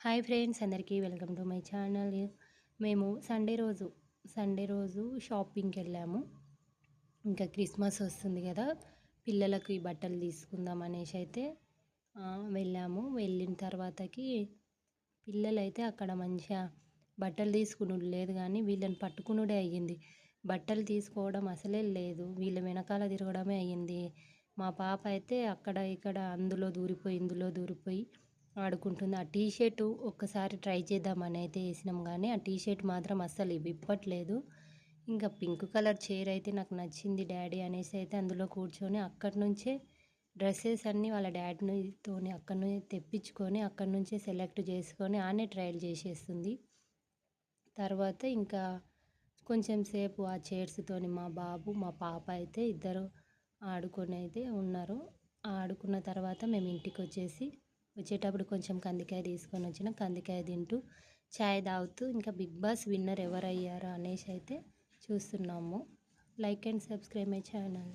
Hi friends అందరికీ welcome to my channel. మేము Sunday రోజు సండే రోజు షాపింగ్కి వెళ్ళాము. ఇంకా క్రిస్మస్ వస్తుంది కదా పిల్లలకు ఈ బట్టలు తీసుకుందాం అనేసి అయితే వెళ్ళాము. వెళ్ళిన తర్వాతకి పిల్లలైతే అక్కడ మంచిగా బట్టలు తీసుకునుడు లేదు కానీ వీళ్ళని పట్టుకునుడే అయ్యింది. బట్టలు తీసుకోవడం అసలే లేదు. వీళ్ళ వెనకాల తిరగడమే అయ్యింది. మా పాప అయితే అక్కడ ఇక్కడ అందులో దూరిపోయి ఇందులో దూరిపోయి ఆడుకుంటుంది ఆ టీ షర్ట్ ఒక్కసారి ట్రై చేద్దామని అయితే వేసినాం. కానీ ఆ టీ షర్ట్ మాత్రం అస్సలు విప్పట్లేదు ఇంకా పింక్ కలర్ చైర్ అయితే నాకు నచ్చింది డాడీ అనేసి అయితే అందులో కూర్చొని అక్కడి నుంచే డ్రెస్సెస్ అన్నీ వాళ్ళ డాడీతో అక్కడి నుంచి తెప్పించుకొని అక్కడి నుంచే సెలెక్ట్ చేసుకొని ఆనే ట్రయల్ చేసేస్తుంది. తర్వాత ఇంకా కొంచెం సేపు ఆ చైర్స్తోని మా బాబు మా పాప అయితే ఇద్దరు ఆడుకొని అయితే ఉన్నారు. ఆడుకున్న తర్వాత మేము ఇంటికి వచ్చేసి వచ్చేటప్పుడు కొంచెం కందికాయ తీసుకొని వచ్చిన కందికాయ తింటూ ఛాయ్ తాగుతూ ఇంకా బిగ్ బాస్ విన్నర్ ఎవరయ్యారు అనేసి అయితే చూస్తున్నాము. Like and subscribe my channel.